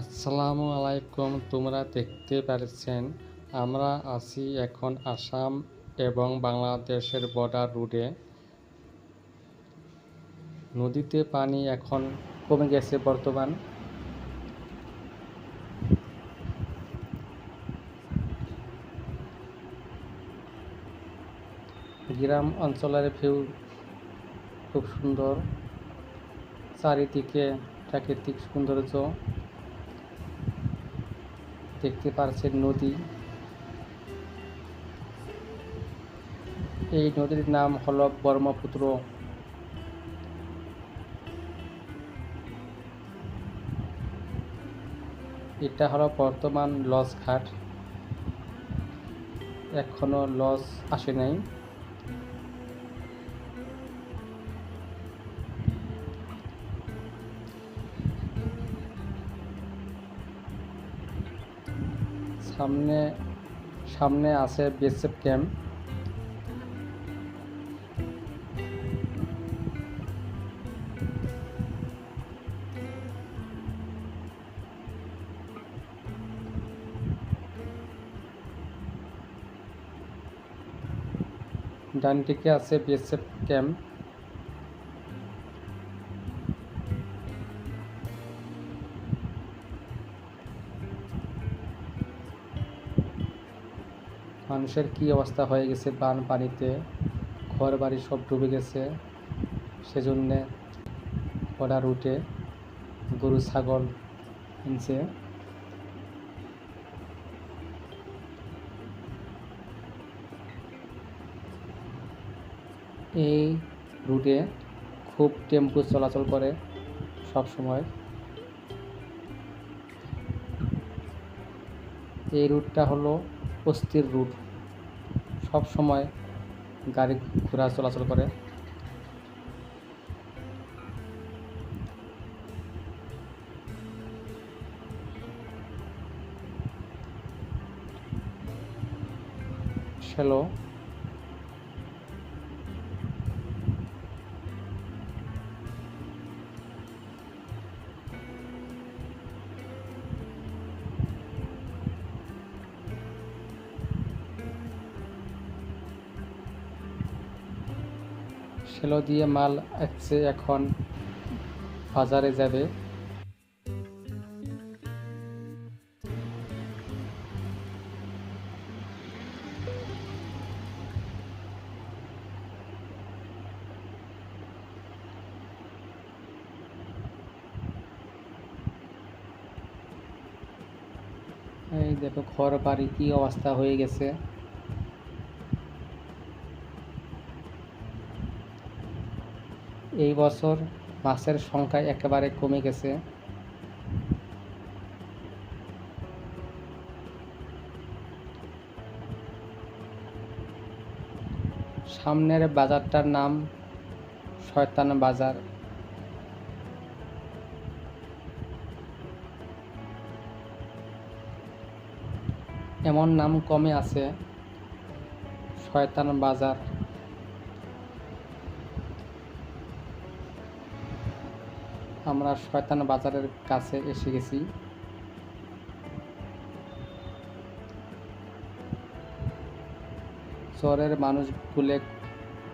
আসসালামু আলাইকুম, তোমরা দেখতে পাচ্ছেন আমরা আছি এখন আসাম এবং বাংলাদেশের বর্ডার রোডে নদীতে পানি এখন কমে গেছে বর্তমান। গ্রাম অঞ্চলের ভিউ খুব সুন্দর, চারিদিকে প্রাকৃতিক সৌন্দর্য। দেখতে পাচ্ছেন নদী। এই নদীর নাম হল ব্রহ্মপুত্র। এটা হলো বর্তমান লজ ঘাট এখনও লজ আসে নাই। সামনে সামনে আছে বিএসএফ ক্যাম্প। ডান দিকে আছে বিএসএফ ক্যাম্প। মানুষের কি অবস্থা হয়ে গেছে বান পানিতে? ঘর বাড়ি সব ডুবে গেছে। সেজন্যে ওরা রুটে গরু, ছাগল কিনছে। এই রুটে খুব টেম্পু চলাচল করে সব সময় এই রুটটা হলো অস্থির রুট। সব সময় গাড়ি ঘোড়া চলাচল করে। শ্যালো শ্যালো দিয়ে মাল আসছে এখন বাজারে যাবে। এই দেখো ঘর বাড়ি কি অবস্থা হয়ে গেছে। এই বছর মাছের সংখ্যা একেবারে কমে গেছে। সামনের বাজারটার নাম শয়তান বাজার। এমন নাম কমে আছে শয়তান বাজার। আমরা শয়তান বাজারের কাছে এসে গেছি। শহরের মানুষগুলো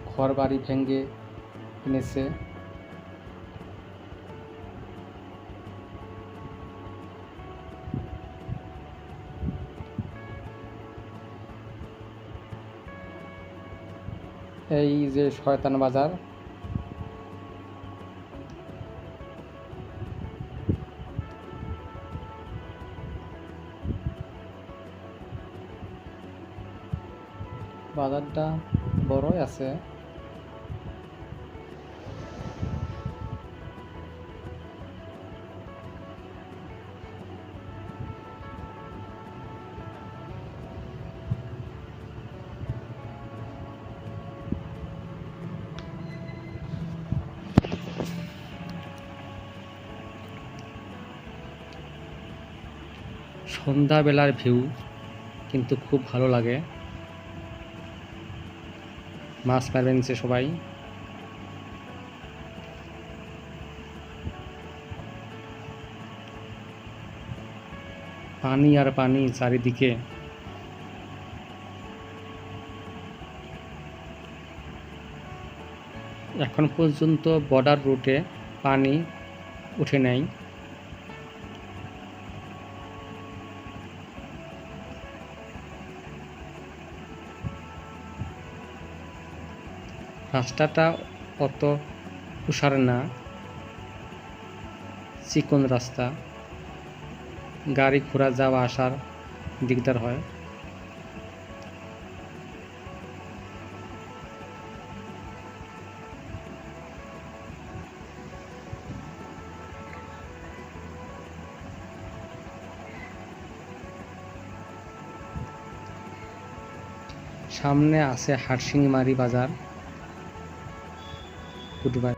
ঘর বাড়ি ভেঙে এনেছে। এই যে শয়তান বাজার বাজারটা বড়ই আছে। সন্ধ্যাবেলার ভিউ কিন্তু খুব ভালো লাগে। মাছ মারবেন সে সবাই। পানি আর পানি চারিদিকে। এখন পর্যন্ত বর্ডার রুটে পানি উঠে নাই। রাস্তাটা অত উষার না। চিকন রাস্তা। গাড়ি ঘোড়া যাওয়া আসার দিকদার হয়। সামনে আছে হাটসিংমারি বাজার। Good bye